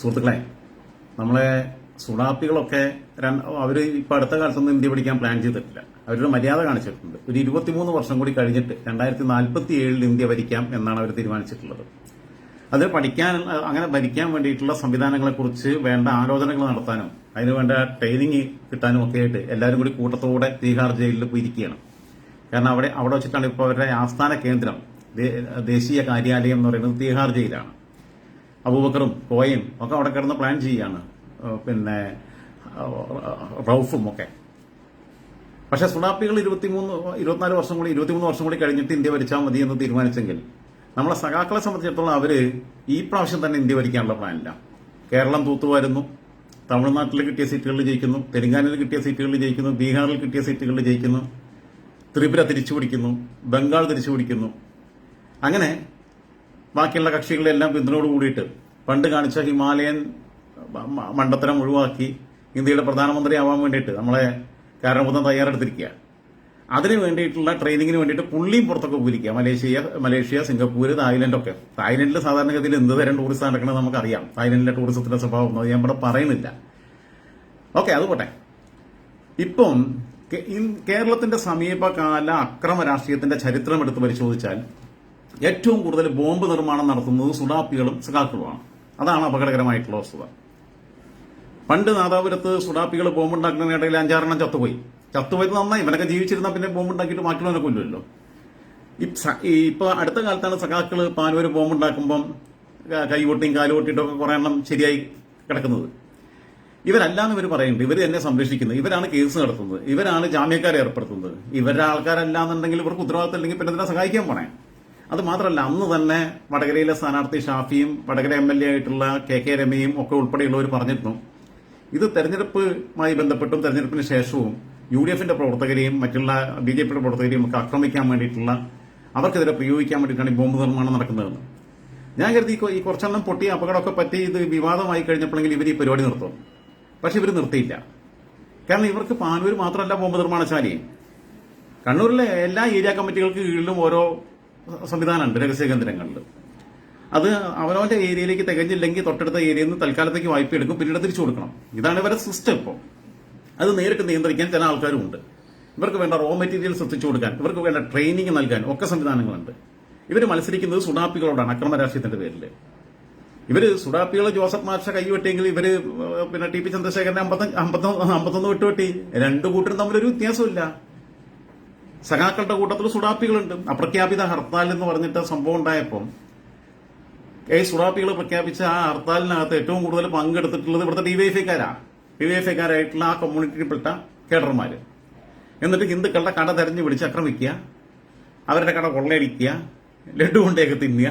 സുഹൃത്തുക്കളെ നമ്മളെ സുഡാപ്പികളൊക്കെ അവർ ഇപ്പൊ അടുത്ത കാലത്തൊന്നും ഇന്ത്യ പിടിക്കാൻ പ്ലാൻ ചെയ്തിട്ടില്ല. അവരുടെ മര്യാദ കാണിച്ചിട്ടുണ്ട്. ഒരു ഇരുപത്തിമൂന്ന് വർഷം കൂടി കഴിഞ്ഞിട്ട് രണ്ടായിരത്തി നാൽപ്പത്തി ഏഴിൽ ഇന്ത്യ ഭരിക്കാം എന്നാണ് അവർ തീരുമാനിച്ചിട്ടുള്ളത്. അത് പഠിക്കാൻ അങ്ങനെ ഭരിക്കാൻ വേണ്ടിയിട്ടുള്ള സംവിധാനങ്ങളെക്കുറിച്ച് വേണ്ട ആലോചനകൾ നടത്താനും അതിന് വേണ്ട ട്രെയിനിങ് കിട്ടാനും ഒക്കെ ആയിട്ട് എല്ലാവരും കൂടി കൂട്ടത്തോടെ തീഹാർ ജയിലിൽ പോയി ഇരിക്കുകയാണ് കാരണം അവിടെ അവിടെ വെച്ചിട്ടാണ് ഇപ്പോൾ അവരുടെ ആസ്ഥാന കേന്ദ്രം ദേശീയ കാര്യാലയം എന്ന് പറയുന്നത് തീഹാർ ജയിലാണ്. അബൂബക്കറും കോയും ഒക്കെ അവിടെ കിടന്ന് പ്ലാൻ ചെയ്യുകയാണ്. പിന്നെ റൌഫും ഒക്കെ. പക്ഷെ സുഡാപ്പികൾ ഇരുപത്തിമൂന്ന് ഇരുപത്തിനാല് വർഷം കൂടി ഇരുപത്തിമൂന്ന് വർഷം കൂടി കഴിഞ്ഞിട്ട് ഇന്ത്യ ഭരിച്ചാൽ മതി എന്ന് തീരുമാനിച്ചെങ്കിൽ നമ്മളെ സഖാക്കളെ സംബന്ധിച്ചിടത്തോളം അവർ ഈ പ്രാവശ്യം തന്നെ ഇന്ത്യ ഭരിക്കാനുള്ള പ്ലാനില്ല കേരളം തൂത്തുവാരുന്നു തമിഴ്നാട്ടിൽ കിട്ടിയ സീറ്റുകളിൽ ജയിക്കുന്നു. തെലങ്കാനയിൽ കിട്ടിയ സീറ്റുകളിൽ ജയിക്കുന്നു. ബീഹാറിൽ കിട്ടിയ സീറ്റുകളിൽ ജയിക്കുന്നു. ത്രിപുര തിരിച്ചു പിടിക്കുന്നു ബംഗാൾ തിരിച്ചു പിടിക്കുന്നു അങ്ങനെ ബാക്കിയുള്ള കക്ഷികളെല്ലാം പിന്തുണയോട് കൂടിയിട്ട് പണ്ട് കാണിച്ച ഹിമാലയൻ മണ്ടത്തരം ഒഴിവാക്കി ഇന്ത്യയുടെ പ്രധാനമന്ത്രി ആവാൻ വേണ്ടിയിട്ട് നമ്മളെ കാരണബുദ്ധം തയ്യാറെടുത്തിരിക്കുക. അതിന് വേണ്ടിയിട്ടുള്ള ട്രെയിനിങ്ങിന് വേണ്ടിയിട്ട് പുള്ളിയും പുറത്തൊക്കെ പോയിരിക്കുക. മലേഷ്യ മലേഷ്യ സിംഗപ്പൂർ തായ്ലൻഡ് ഒക്കെ. തായ്ലൻഡിൽ സാധാരണഗതിയിൽ എന്ത് തരം ടൂറിസ്റ്റ് നടക്കണമെന്ന് നമുക്കറിയാം. തായ്ലൻഡിലെ ടൂറിസത്തിന്റെ സ്വഭാവം ഞാൻ ഇവിടെ പറയുന്നില്ല. ഓക്കെ അത് പോട്ടെ. ഇപ്പം കേരളത്തിന്റെ സമീപകാല അക്രമ രാഷ്ട്രീയത്തിന്റെ ചരിത്രം എടുത്ത് പരിശോധിച്ചാൽ ഏറ്റവും കൂടുതൽ ബോംബ് നിർമ്മാണം നടത്തുന്നത് സുഡാപ്പികളും സഖാക്കളുമാണ്. അതാണ് അപകടകരമായിട്ടുള്ള വസ്തുത. പണ്ട് നാദാപുരത്ത് സുഡാപ്പികൾ ബോംബുണ്ടാക്കുന്നതിനിടയിൽ അഞ്ചാറെണ്ണം ചത്തുപോയി. ചത്തുപോയത് നന്നായി. ഇവനൊക്കെ ജീവിച്ചിരുന്ന പിന്നെ ബോംബുണ്ടാക്കിയിട്ട് മാറ്റുന്നവനെ കൊല്ലുമല്ലോ ഇപ്പൊ അടുത്ത കാലത്താണ് സഖാക്കൾ പാനൂര് ബോംബുണ്ടാക്കുമ്പം കൈകൊട്ടിയും കാലുകൊട്ടിയിട്ടും ഒക്കെ കുറെ എണ്ണം ശരിയായി കിടക്കുന്നത്. ഇവരല്ലാന്ന് ഇവർ പറയുന്നുണ്ട് ഇവർ എന്നെ സംരക്ഷിക്കുന്നത് ഇവരാണ് കേസ് നടത്തുന്നത്. ഇവരാണ് ജാമ്യക്കാരെ ഏർപ്പെടുത്തുന്നത്. ഇവരുടെ ആൾക്കാരല്ലാന്നുണ്ടെങ്കിൽ ഇവർക്ക് ഉത്തരവാദിത്തം ഇല്ലെങ്കിൽ പിന്നെ അതിനെ സഹായിക്കാൻ പോണേ. അത് മാത്രമല്ല അന്ന് തന്നെ വടകരയിലെ സ്ഥാനാർത്ഥി ഷാഫിയും വടകര എം എൽ എ ആയിട്ടുള്ള കെ കെ രമയും ഒക്കെ ഉൾപ്പെടെയുള്ളവർ പറഞ്ഞിരുന്നു. ഇത് തെരഞ്ഞെടുപ്പുമായി ബന്ധപ്പെട്ടും തെരഞ്ഞെടുപ്പിന് ശേഷവും യു ഡി എഫിന്റെ പ്രവർത്തകരെയും മറ്റുള്ള ബി ജെ പിയുടെ പ്രവർത്തകരെയും ഒക്കെ ആക്രമിക്കാൻ വേണ്ടിയിട്ടുള്ള അവർക്കെതിരെ പ്രയോഗിക്കാൻ വേണ്ടിയിട്ടാണ് ഈ ബോംബ് നിർമ്മാണം നടക്കുന്നതെന്ന് ഞാൻ കരുതി ഈ കുറച്ചെണ്ണം പൊട്ടി അപകടമൊക്കെ പറ്റി ഇത് വിവാദമായി കഴിഞ്ഞപ്പോഴെങ്കിൽ ഇവർ ഈ പരിപാടി നിർത്തും. പക്ഷെ ഇവർ നിർത്തിയില്ല. കാരണം ഇവർക്ക് പാനൂർ മാത്രമല്ല ബോംബ് നിർമ്മാണശാലയും. കണ്ണൂരിലെ എല്ലാ ഏരിയ കമ്മിറ്റികൾക്ക് കീഴിലും ഓരോ സംവിധാനമുണ്ട് രഹസ്യ കേന്ദ്രങ്ങളിൽ അത് അവനവന്റെ ഏരിയയിലേക്ക് തികഞ്ഞില്ലെങ്കിൽ തൊട്ടടുത്ത ഏരിയയിൽ നിന്ന് തൽക്കാലത്തേക്ക് വായ്പ എടുക്കും പിന്നീട് തിരിച്ചു കൊടുക്കണം. ഇതാണ് ഇവരുടെ സിസ്റ്റം ഇപ്പോൾ അത് നേരിട്ട് നിയന്ത്രിക്കാൻ ചില ആൾക്കാരും ഉണ്ട് ഇവർക്ക് വേണ്ട റോ മെറ്റീരിയൽസ് എത്തിച്ചു കൊടുക്കാൻ ഇവർക്ക് വേണ്ട ട്രെയിനിങ് നൽകാൻ ഒക്കെ സംവിധാനങ്ങളുണ്ട്. ഇവർ മത്സരിക്കുന്നത് സുഡാപ്പികളോടാണ് അക്രമ രാഷ്ട്രീയത്തിന്റെ പേരിൽ. ഇവർ സുഡാപ്പികൾ ജോസഫ് മാർഷ കൈവെട്ടിയെങ്കിൽ ഇവർ പിന്നെ ടി പി ചന്ദ്രശേഖരനെ അമ്പത്തൊന്ന് അമ്പത്തൊന്ന് വിട്ടുവെട്ടി. രണ്ടു കൂട്ടരും തമ്മിലൊരു വ്യത്യാസമില്ല സഖാക്കളുടെ കൂട്ടത്തിൽ സുഡാപ്പികളുണ്ട് അപ്രഖ്യാപിത ഹർത്താൽ എന്ന് പറഞ്ഞിട്ട് സംഭവം ഉണ്ടായപ്പം ഈ സുഡാപ്പികൾ പ്രഖ്യാപിച്ച ആ ഹർത്താലിനകത്ത് ഏറ്റവും കൂടുതൽ പങ്കെടുത്തിട്ടുള്ളത് ഇവിടുത്തെ ഡിവൈഎഫ്ഐക്കാരാ. ഡിവൈഎഫ്ഐക്കാരായിട്ടുള്ള ആ കമ്മ്യൂണിറ്റിയിൽപ്പെട്ട കേഡർമാര്. എന്നിട്ട് ഹിന്ദുക്കളുടെ കട തെരഞ്ഞു പിടിച്ച് ആക്രമിക്കുക അവരുടെ കട കൊള്ളയടിക്കുക ലഡു കൊണ്ടേക്ക് തിന്നുക.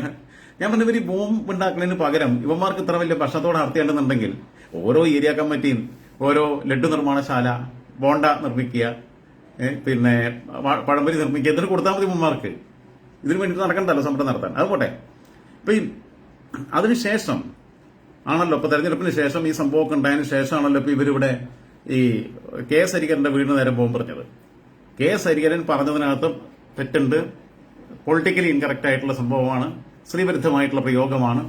ഞാൻ പറഞ്ഞ ഇവർ ബോംബ് ഉണ്ടാക്കുന്നതിന് പകരം ഇവന്മാർക്ക് ഇത്ര വലിയ ഭക്ഷണത്തോടെ നടത്തിയാണ്ടെന്നുണ്ടെങ്കിൽ ഓരോ ഏരിയ കമ്മിറ്റിയും ഓരോ ലഡു നിർമ്മാണശാല ബോണ്ട നിർമ്മിക്കുക പിന്നെ പഴംപൊരി നിർമ്മിക്കുക. ഇതിന് കൊടുത്താൽ മതി മുമ്മാർക്ക് ഇതിന് വേണ്ടി നടക്കണ്ടല്ലോ സമരം നടത്താൻ. അത് പോട്ടെ. ഇപ്പൊ അതിനുശേഷം ആണല്ലോ ഇപ്പൊ തെരഞ്ഞെടുപ്പിന് ശേഷം ഈ സംഭവമൊക്കെ ഉണ്ടായതിനു ശേഷമാണല്ലോ ഇപ്പൊ ഇവരിവിടെ ഈ കെ എസ് ഹരികരന്റെ വീടിന് നേരം ബോംബ് പറഞ്ഞത്. കെ എസ് ഹരികരൻ പറഞ്ഞതിനകത്ത് തെറ്റുണ്ട്. പൊളിറ്റിക്കലി ഇൻകറക്റ്റ് ആയിട്ടുള്ള സംഭവമാണ്. സ്ത്രീവിരുദ്ധമായിട്ടുള്ള പ്രയോഗമാണ്.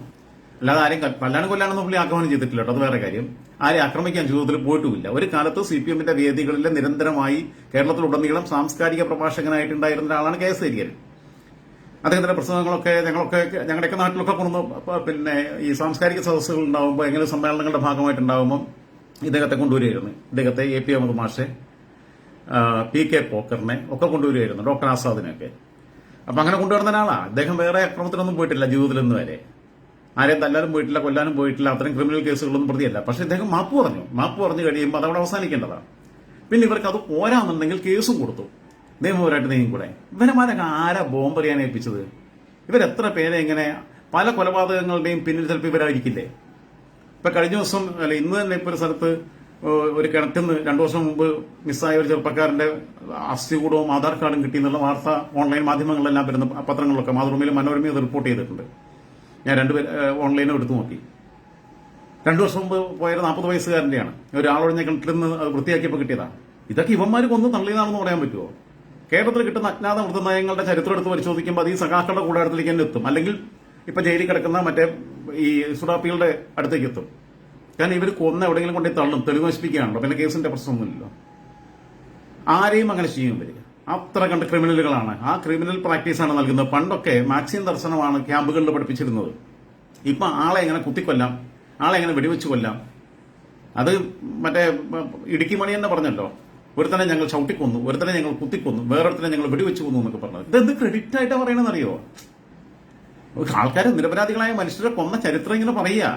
അല്ലാതെ ആരെയും കൊല്ലാനും കൊല്ലാനൊന്നും പുള്ളി ആക്രമണം ചെയ്തിട്ടില്ല കേട്ടോ അത് വേറെ കാര്യം. ആരെ ആക്രമിക്കാൻ ജീവിതത്തിൽ പോയിട്ടുമില്ല. ഒരു കാലത്ത് സി പി എമ്മിന്റെ വേദികളിൽ നിരന്തരമായി കേരളത്തിലുടനീളം സാംസ്കാരിക പ്രഭാഷകനായിട്ടുണ്ടായിരുന്ന ഒരാളാണ് കെ എസ് ഏരിയൻ അദ്ദേഹത്തിന്റെ പ്രസംഗങ്ങളൊക്കെ ഞങ്ങളൊക്കെ ഞങ്ങളുടെയൊക്കെ നാട്ടിലൊക്കെ കൊണ്ടു പിന്നെ ഈ സാംസ്കാരിക സദസ്സുകൾ ഉണ്ടാകുമ്പോൾ എങ്ങനെ സമ്മേളനങ്ങളുടെ ഭാഗമായിട്ടുണ്ടാകുമ്പോൾ ഇദ്ദേഹത്തെ കൊണ്ടുവരികയായിരുന്നു. ഇദ്ദേഹത്തെ എ പി അഹമ്മദ് മാഷെ പി കെ പോക്കറിനെ ഒക്കെ കൊണ്ടുവരികയായിരുന്നു ഡോക്ടർ ആസാദിനെയൊക്കെ. അപ്പൊ അങ്ങനെ കൊണ്ടുവരുന്ന ഒരാളാണ് അദ്ദേഹം വേറെ അക്രമത്തിനൊന്നും പോയിട്ടില്ല ജീവിതത്തിൽ ഇന്ന് വരെ. ആരെയും തല്ലാനും പോയിട്ടില്ല കൊല്ലാനും പോയിട്ടില്ല അത്തരം ക്രിമിനൽ കേസുകളൊന്നും പ്രതിയല്ല. പക്ഷെ ഇദ്ദേഹം മാപ്പ് പറഞ്ഞു. മാപ്പ് പറഞ്ഞു കഴിയുമ്പോൾ അതവിടെ അവസാനിക്കേണ്ടതാണ്. പിന്നെ ഇവർക്ക് അത് പോരാന്നുണ്ടെങ്കിൽ കേസും കൊടുത്തു. നിയമപരമായിട്ട് നീങ്ങി കൂടെ. ഇവരമാരൊക്കെ ആരാ ബോംബ് എറിയാൻ ഏൽപ്പിച്ചത്? ഇവരെത്ര പേരെ ഇങ്ങനെ പല കൊലപാതകങ്ങളുടെയും പിന്നിൽ ചിലപ്പോൾ ഇവരായിരിക്കില്ലേ? ഇപ്പൊ കഴിഞ്ഞ ദിവസം അല്ല ഇന്ന് തന്നെ ഇപ്പൊ ഒരു സ്ഥലത്ത് ഒരു കിണറ്റിൽ നിന്ന് രണ്ടു വർഷം മുമ്പ് മിസ്സായ ഒരു ചെറുപ്പക്കാരന്റെ അസ്ഥി കൂടവും ആധാർ കാർഡും കിട്ടിയെന്നുള്ള വാർത്ത ഓൺലൈൻ മാധ്യമങ്ങളിലെല്ലാം വരുന്ന പത്രങ്ങളിലൊക്കെ മാതൃഭൂമിയിലും മനോരമയും റിപ്പോർട്ട് ചെയ്തിട്ടുണ്ട്. ഞാൻ രണ്ടുപേർ ഓൺലൈനും എടുത്തു നോക്കി. രണ്ടു വർഷം മുമ്പ് പോയത് നാൽപ്പത് വയസ്സുകാരന്റെയാണ് ഒരാളൊഴിഞ്ഞ കിണറ്റിൽ നിന്ന് വൃത്തിയാക്കിയപ്പോൾ കിട്ടിയതാണ്. ഇതൊക്കെ ഇവന്മാർ കൊന്നു തള്ളിയതാണെന്ന് പറയാൻ പറ്റുമോ കേരളത്തിൽ കിട്ടുന്ന അജ്ഞാത മൃതനയങ്ങളുടെ ചരിത്രം എടുത്ത് പരിശോധിക്കുമ്പോൾ അത് ഈ സഖാക്കളുടെ കൂടാരത്തിലേക്ക് തന്നെ എത്തും. അല്ലെങ്കിൽ ഇപ്പൊ ജയിലിൽ കിടക്കുന്ന മറ്റേ ഈ സുഡാപ്പികളുടെ അടുത്തേക്ക് എത്തും. കാരണം ഇവർ കൊന്ന എവിടെയെങ്കിലും കൊണ്ടേ തള്ളും തെളിവ് നശിപ്പിക്കുകയാണല്ലോ. പിന്നെ കേസിന്റെ പ്രശ്നമൊന്നുമില്ലല്ലോ. ആരെയും അങ്ങനെ ചെയ്യും ഇവർ. അത്ര കണ്ട് ക്രിമിനലുകളാണ്. ആ ക്രിമിനൽ പ്രാക്ടീസാണ് നൽകുന്നത്. പണ്ടൊക്കെ മാക്സിം ദർശനമാണ് ക്യാമ്പുകളിൽ പഠിപ്പിച്ചിരുന്നത്. ഇപ്പൊ ആളെ എങ്ങനെ കുത്തിക്കൊല്ലാം? ആളെ എങ്ങനെ വെടിവെച്ച് കൊല്ലാം? അത് മറ്റേ ഇടുക്കി മണി തന്നെ പറഞ്ഞല്ലോ. ഒരുത്തനെ ഞങ്ങൾ ചവിട്ടിക്കൊന്നു ഒരുത്തനെ ഞങ്ങൾ കുത്തിക്കൊന്നു വേറൊരുത്തനെ ഞങ്ങൾ വെടിവെച്ച് കൊന്നു എന്നൊക്കെ പറഞ്ഞത്. ഇതെന്ത് ക്രെഡിറ്റ് ആയിട്ടാ പറയണമെന്ന് അറിയോ ആൾക്കാർ നിരപരാധികളായ മനുഷ്യരെ കൊന്ന ചരിത്രം ഇങ്ങനെ പറയുക.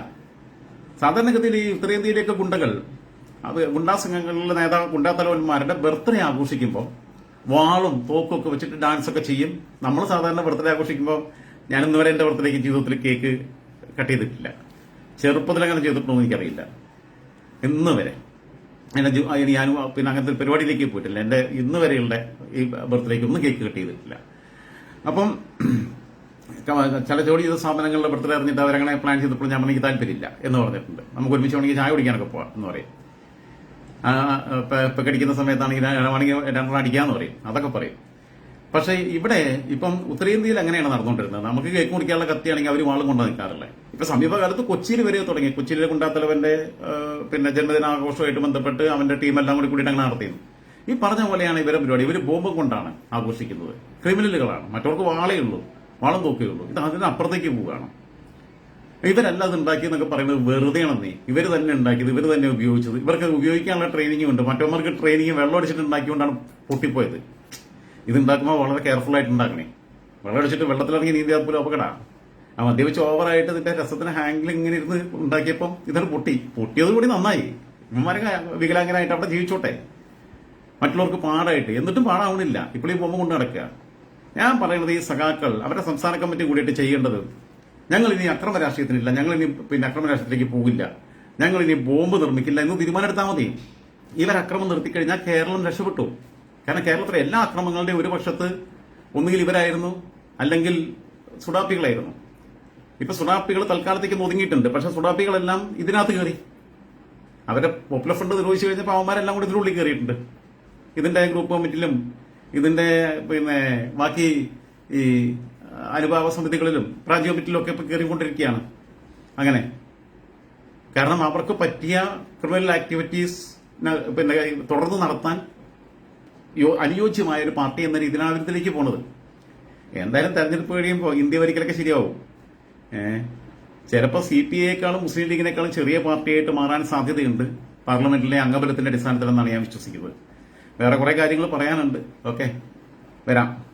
സാധാരണഗതിയിൽ ഈ ഉത്തരേന്ത്യയിലേക്ക് ഗുണ്ടകൾ അത് ഗുണ്ടാ സംഘങ്ങളിലെ നേതാവ് ഗുണ്ടാ തലവന്മാരുടെ ബർത്ത്ഡേ ആഘോഷിക്കുമ്പോൾ വാളും തോക്കും ഒക്കെ വെച്ചിട്ട് ഡാൻസ് ഒക്കെ ചെയ്യും. നമ്മൾ സാധാരണ ബർത്ത്ഡേ ആഘോഷിക്കുമ്പോൾ ഞാൻ ഇന്നുവരെ എന്റെ ബർത്ത്ഡേക്ക് ജീവിതത്തിൽ കേക്ക് കട്ട് ചെയ്തിട്ടില്ല. ചെറുപ്പത്തിൽ അങ്ങനെ ചെയ്തിട്ടുണ്ടോ എന്ന് എനിക്കറിയില്ല ഇന്ന് വരെ എന്റെ ഞാൻ പിന്നെ അങ്ങനത്തെ പരിപാടിയിലേക്ക് പോയിട്ടില്ല. എന്റെ ഇന്ന് വരെയുള്ള ഈ ബർത്ത്ഡേക്ക് ഒന്നും കേക്ക് കട്ട് ചെയ്തിട്ടില്ല. അപ്പം ചില ജോലി ചെയ്ത സ്ഥാപനങ്ങളുടെ ബർത്ത്ഡേ അറിഞ്ഞിട്ട് അവരങ്ങനെ പ്ലാൻ ചെയ്തപ്പോൾ ഞാൻ എനിക്ക് താല്പര്യമില്ല എന്ന് പറഞ്ഞിട്ടുണ്ട്. നമുക്ക് ഒരുമിച്ച് വേണമെങ്കിൽ ചായ കുടിക്കാനൊക്കെ പോവാം എന്ന് പറയും. ആ, ഇപ്പൊ ഇപ്പൊ കടിക്കുന്ന സമയത്താണെങ്കിൽ വേണമെങ്കിൽ രണ്ടെണ്ണം അടിക്കാന്ന് പറയും. അതൊക്കെ പറയും. പക്ഷേ ഇവിടെ ഇപ്പം ഉത്തരേന്ത്യയിൽ അങ്ങനെയാണ് നടന്നുകൊണ്ടിരുന്നത്. നമുക്ക് കേക്ക് മുറിക്കാനുള്ള കത്തിയാണെങ്കിൽ അവർ വാളും കൊണ്ടു നിൽക്കാറില്ല. ഇപ്പൊ സമീപകാലത്ത് കൊച്ചിയിൽ വരെ തുടങ്ങി. കൊച്ചിയിലെ കുണ്ടാത്തലവന്റെ പിന്നെ ജന്മദിനാഘോഷമായിട്ട് ബന്ധപ്പെട്ട് അവന്റെ ടീമെല്ലാം കൂടി കൂടി അങ്ങനെ നടത്തിയിരുന്നു. ഈ പറഞ്ഞ പോലെയാണ് ഇവരെ പരിപാടി. ഇവർ ബോംബ് കൊണ്ടാണ് ആഘോഷിക്കുന്നത്. ക്രിമിനലുകളാണ്. മറ്റവർക്ക് വാളേ ഉള്ളൂ. വാളം തോക്കേ ഉള്ളൂ. ഇത് അതിന് അപ്പുറത്തേക്ക് പോവുകയാണ്. ഇവരല്ല അത് ഉണ്ടാക്കിയെന്നൊക്കെ പറയുന്നത് വെറുതെയാണെന്നേ ഇവർ തന്നെ ഉണ്ടാക്കിയത് ഇവർ തന്നെ ഉപയോഗിച്ചത്. ഇവർക്ക് ഉപയോഗിക്കാനുള്ള ട്രെയിനിങ്ങും ഉണ്ട്. മറ്റവന്മാർക്ക് ട്രെയിനിങ് വെള്ളം അടിച്ചിട്ട് ഉണ്ടാക്കിക്കൊണ്ടാണ് പൊട്ടിപ്പോയത്. ഇത് ഉണ്ടാക്കുമ്പോൾ വളരെ കെയർഫുൾ ആയിട്ട് ഉണ്ടാക്കണേ. വെള്ളം അടിച്ചിട്ട് വെള്ളത്തിലിറങ്ങി നീന്തിയാൽ പോലും അപകടമാണ് ആ മദ്യപിച്ച് ഓവറായിട്ട് ഇതിന്റെ രസത്തിന് ഹാൻഡിൽ ഇങ്ങനെ ഇരുന്ന് ഉണ്ടാക്കിയപ്പോൾ ഇതൊരു പൊട്ടി. പൊട്ടിയത് കൂടി നന്നായി. ഇവന്മാരൊക്കെ വികലാംഗനായിട്ട് അവിടെ ജീവിച്ചോട്ടെ. മറ്റുള്ളവർക്ക് പാടായിട്ട്. എന്നിട്ടും പാടാവണില്ല. ഇപ്പോൾ ഈ ബൊമ്മ കൊണ്ട് നടക്കുക. ഞാൻ പറയുന്നത് ഈ സഖാക്കൾ അവരുടെ സംസ്ഥാന കമ്മിറ്റി കൂടിയിട്ട് ചെയ്യേണ്ടത് ഞങ്ങൾ ഇനി അക്രമ രാഷ്ട്രീയത്തിനില്ല. ഞങ്ങൾ ഇനി പിന്നെ അക്രമ രാഷ്ട്രീയത്തിലേക്ക് പോകില്ല. ഞങ്ങൾ ഇനി ബോംബ് നിർമ്മിക്കില്ല എന്ന് തീരുമാനമെടുത്താൽ മതി. ഇവർ അക്രമം നിർത്തിക്കഴിഞ്ഞാൽ കേരളം രക്ഷപ്പെട്ടു. കാരണം കേരളത്തിലെ എല്ലാ അക്രമങ്ങളുടെയും ഒരു പക്ഷത്ത് ഒന്നുകിൽ ഇവരായിരുന്നു അല്ലെങ്കിൽ സുഡാപ്പികളായിരുന്നു. ഇപ്പൊ സുഡാപ്പികൾ തൽക്കാലത്തേക്ക് ഒതുങ്ങിയിട്ടുണ്ട്. പക്ഷെ സുഡാപ്പികളെല്ലാം ഇതിനകത്ത് കയറി. അവരെ പോപ്പുലർ ഫണ്ട് നിർവഹിച്ചു കഴിഞ്ഞപ്പോൾ അവന്മാരെല്ലാം കൂടി ഇതിനുള്ളിൽ കയറിയിട്ടുണ്ട്. ഇതിന്റെ ഗ്രൂപ്പ് കമ്മിറ്റിയിലും ഇതിന്റെ പിന്നെ ബാക്കി ഈ അനുഭാവ സമിതികളിലും പ്രാജ്യ കമ്മിറ്റിയിലും ഒക്കെ ഇപ്പൊ കയറിക്കൊണ്ടിരിക്കുകയാണ് അങ്ങനെ. കാരണം അവർക്ക് പറ്റിയ ക്രിമിനൽ ആക്ടിവിറ്റീസ് പിന്നെ തുടർന്ന് നടത്താൻ അനുയോജ്യമായ ഒരു പാർട്ടി എന്ന രീതിയിലാണ് പോണത്. എന്തായാലും തെരഞ്ഞെടുപ്പ് കഴിയുമ്പോൾ ഇന്ത്യ ഒരിക്കലൊക്കെ ശരിയാവും. ഏഹ് ചിലപ്പോൾ സി പി ഐയെക്കാളും മുസ്ലിം ലീഗിനേക്കാളും ചെറിയ പാർട്ടിയായിട്ട് മാറാൻ സാധ്യതയുണ്ട് പാർലമെന്റിലെ അംഗബലത്തിന്റെ അടിസ്ഥാനത്തിലെന്നാണ് ഞാൻ വിശ്വസിക്കുന്നത്. വേറെ കുറെ കാര്യങ്ങൾ പറയാനുണ്ട്. ഓക്കെ. വരാം.